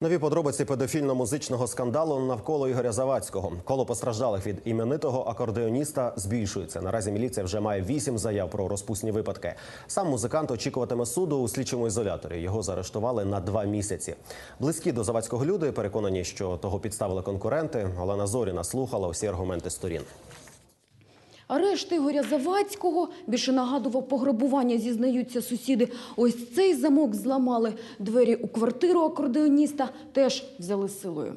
Нові подробиці педофільно-музичного скандалу навколо Ігоря Завадського. Коло постраждалих від іменитого акордеоніста збільшується. Наразі міліція вже має вісім заяв про розпусні випадки. Сам музикант очікуватиме суду у слідчому ізоляторі. Його заарештували на два місяці. Близькі до Завадського люди переконані, що того підставили конкуренти. Олена Зоріна слухала усі аргументи сторін. Арешт Ігоря Завадського більше нагадував пограбування, зізнаються сусіди. Ось цей замок зламали. Двері у квартиру акордеоніста теж взяли силою.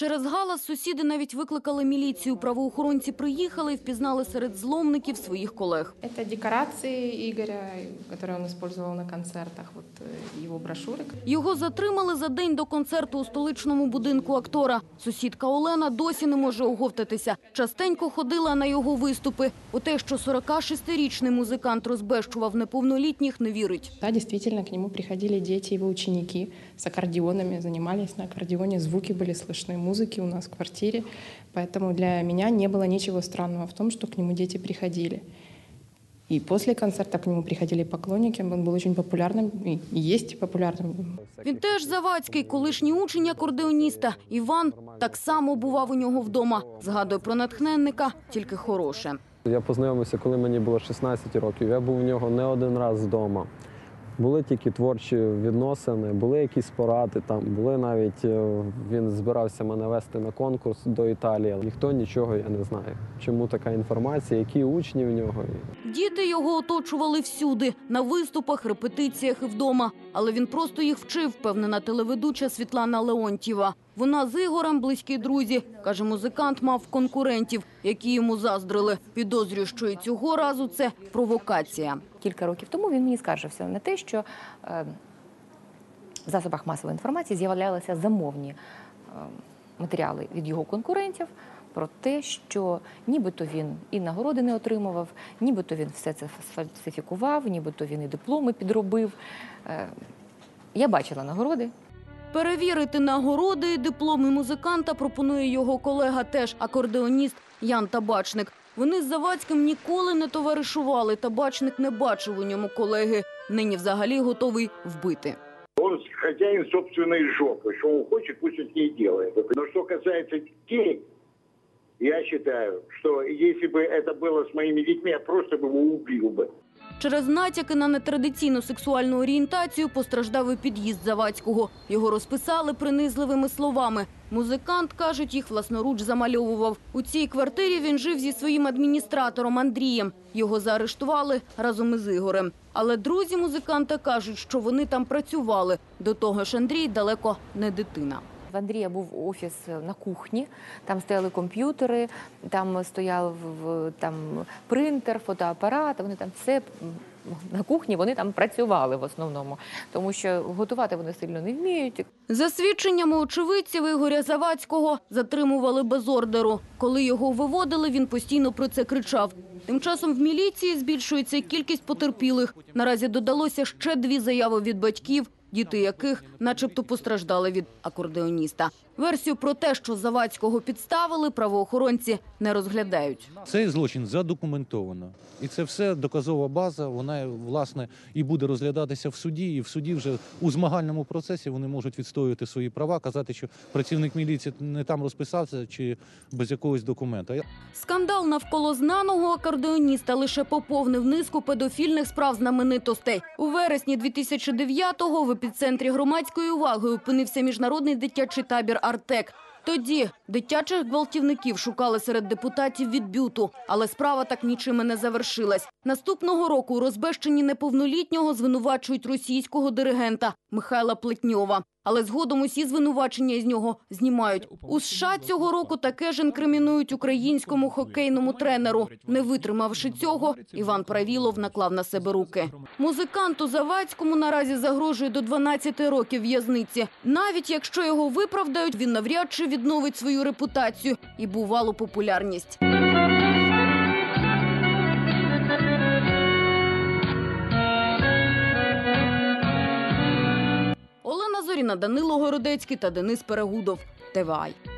Через галас сусіди навіть викликали міліцію. Правоохоронці приїхали і впізнали серед зломників своїх колег. Это декорации Игоря, которые он использовал на концертах, вот э, его брошюры. Його затримали за день до концерту у столичному будинку актора. Сусідка Олена досі не може оговтатися. Частенько ходила на його виступи. У те, що 46-річний музикант розбещував неповнолітніх, не вірить. Да, действительно, к нему приходили дети, его ученики с аккордеонами, занимались на аккордеоне, звуки были слышны, музыки у нас в квартире. Поэтому для меня не было ничего странного в том, что к нему дети приходили. И после концерта к нему приходили поклонники, он был очень популярным и и есть популярным. Він теж Завадський, колишній учень акордеоніста. Іван так само бував у нього вдома. Згадує про натхненника, тільки хороше. Я познайомився, коли мені було 16 років. Я був у нього не один раз вдома. Були тільки творчі відносини, були якісь поради там, були навіть е, він збирався мене вести на конкурс до Італії. Ніхто нічого я не знаю. Чому така інформація, які учні в нього. Діти його оточували всюди – на виступах, репетиціях і вдома. Але він просто їх вчив, впевнена телеведуча Світлана Леонтьєва. Вона з Ігорем близькі друзі. Каже, музикант мав конкурентів, які йому заздрили. Підозрює, що і цього разу це провокація. Кілька років тому він мені скаржився на те, що е, в засобах масової інформації з'являлися замовні е, матеріали від його конкурентів про те, що нібито він і нагороди не отримував, нібито він все це сфальсифікував, нібито він і дипломи підробив. Е, я бачила нагороди, Перевірити нагороди і дипломи музиканта пропонує його колега, теж акордеоніст Ян Табачник. Вони з Завадським ніколи не товаришували. Табачник не бачив у ньому колеги. Нині взагалі готовий вбити. Он хозяин собственной жопы. Что он хочет, пусть он с ней делает. Но что касается детей, я считаю, что если бы это было с моими детьми, я просто бы его убил бы. Через натяки на нетрадиційну сексуальну орієнтацію постраждав і під'їзд Завадського. Його розписали принизливими словами. Музикант, кажуть, їх власноруч замальовував. У цій квартирі він жив зі своїм адміністратором Андрієм. Його заарештували разом із Ігорем. Але друзі музиканта кажуть, що вони там працювали. До того ж, Андрій далеко не дитина. В Андрія був офіс на кухні, там стояли комп'ютери, там стояв там принтер, фотоапарат. Вони там все на кухні вони там працювали в основному, тому що готувати вони сильно не вміють. За свідченнями очевидців Ігоря Завадського затримували без ордеру. Коли його виводили, він постійно про це кричав. Тим часом в міліції збільшується кількість потерпілих. Наразі додалося ще дві заяви від батьків, діти яких начебто постраждали від акордеоніста. Версію про те, що Завадського підставили, правоохоронці не розглядають. Цей злочин задокументовано. І це все доказова база, вона власне і буде розглядатися в суді. І в суді вже у змагальному процесі вони можуть відстоювати свої права, казати, що працівник міліції не там розписався чи без якогось документа. Скандал навколо знаного акордеоніста лише поповнив низку педофільних справ знаменитостей. У вересні 2009-го в епіцентрі громадської уваги опинився міжнародний дитячий табір «Артек». Тоді дитячих гвалтівників шукали серед депутатів від бюту, але справа так нічим і не завершилась. Наступного року у розбещенні неповнолітнього звинувачують російського диригента Михайла Плетньова. Але згодом усі звинувачення із нього знімають. У США цього року таке ж інкримінують українському хокейному тренеру. Не витримавши цього, Іван Правілов наклав на себе руки. Музиканту Завадському наразі загрожує до 12 років в'язниці. Навіть якщо його виправдають, він навряд чи відновить свою репутацію і бувалу популярність. Олена Данило Городецький та Денис Перегудов. ТВАЙ.